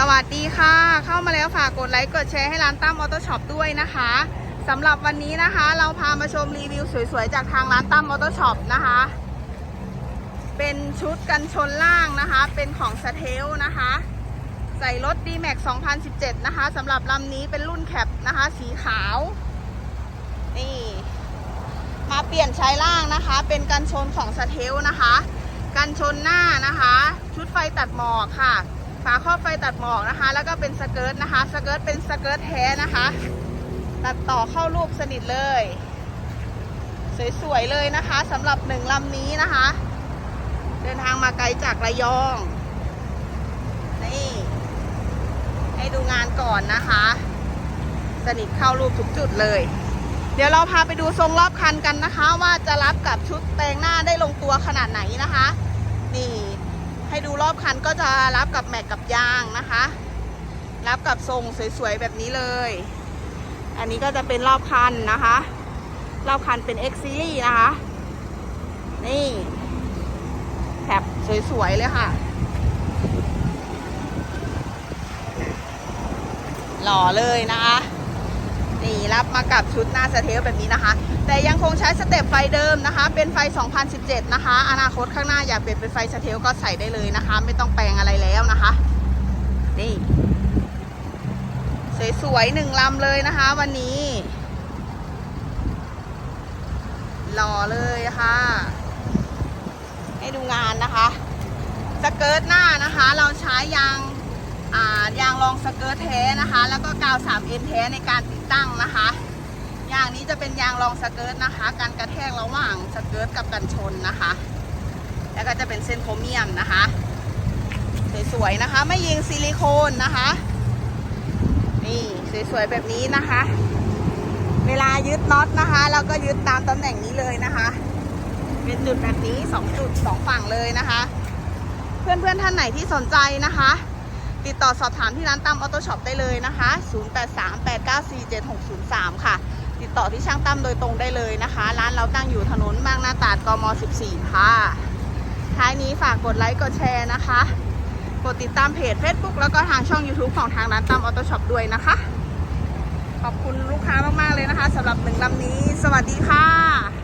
สวัสดีค่ะ เข้ามาแล้วฝากกดไลค์กดแชร์ให้ร้านตั้มออโต้ช็อปด้วยนะคะสำหรับวันนี้นะคะ เราพามาชมรีวิวสวยๆ จากทางร้านตั้มออโต้ช็อปนะคะ เป็นชุดกันชนล่างนะคะ เป็นของสเทลนะคะ ใส่รถ D-Max 2017 นะคะสำหรับลำนี้เป็นรุ่นแคปนะคะ สีขาว นี่ มาเปลี่ยนใช้ล่างนะคะ เป็นกันชนของสเทลนะคะ กันชนหน้านะคะ ชุดไฟตัดหมอกค่ะ ฝาครอบไฟตัดหมอกนะคะ แล้วก็เป็นสเกิร์ตนะคะ สเกิร์ตเป็นสเกิร์ตแท้นะคะ ตัดต่อเข้ารูปสนิทเลย สวยๆเลยนะคะสำหรับหนึ่งลำนี้นะคะ เดินทางมาไกลจากระยอง นี่ ให้ดูงานก่อนนะคะ สนิทเข้ารูปทุกจุดเลย เดี๋ยวเราพาไปดูทรงรอบคันกันนะคะ ว่าจะรับกับชุดแต่งหน้าได้ลงตัวขนาดไหนนะคะ นี่ ให้ดูรอบคันก็จะรับกับแม็กกับยางนะคะ รับกับทรงสวยๆแบบนี้เลย อันนี้ก็จะเป็นรอบคันนะคะ รอบคันเป็น X Series นะคะ นี่แถบสวยๆเลยค่ะ หล่อเลยนะคะ รับมากับชุดหน้าสเทลแบบนี้นะคะ แต่ยังคงใช้สเต็ปไฟเดิมนะคะ เป็นไฟ 2017 นะคะ อนาคตข้างหน้าอยากเปลี่ยนเป็นไฟสเทลก็ใส่ได้เลยนะคะ ไม่ต้องแปลงอะไรแล้วนะคะ นี่ สวยๆหนึ่งลำเลยนะคะ วันนี้หล่อเลยค่ะ ให้ดูงานนะคะ สเกิร์ตหน้านะคะ เราใช้ยาง ยางรองสเกิร์ตแท้นะคะ แล้วก็กาว 3M แท้ในการติดตั้งนะคะ ยางนี้จะเป็นยางรองสเกิร์ตนะคะการกระแทกระหว่างสเกิร์ตกับกันชนนะคะ แล้วก็จะเป็นเส้นโครเมียมนะคะ สวยๆนะคะ ไม่ยิงซิลิโคนนะคะ นี่สวยๆแบบนี้นะคะ เวลายึดน็อตนะคะเราก็ยึดตามตำแหน่งนี้เลยนะคะ เป็นจุดแบบนี้สองจุดสองฝั่งเลยนะคะ เพื่อนๆท่านไหนที่สนใจนะคะ ติดต่อสอบถามที่ร้านตั้มออโต้ช็อปได้เลยนะคะ 0838947603 ค่ะ ติดต่อที่ช่างตั้มโดยตรงได้เลยนะคะ ร้านเราตั้งอยู่ถนนบางนาตราดกม 14 ค่ะ ท้ายนี้ฝากกดไลค์กดแชร์นะคะ กดติดตามเพจ Facebook แล้วก็ทางช่อง YouTube ของทางร้านตั้มออโต้ช็อปด้วยนะคะ ขอบคุณลูกค้ามาก ๆ เลยนะคะสำหรับหนึ่งลำนี้ สวัสดีค่ะ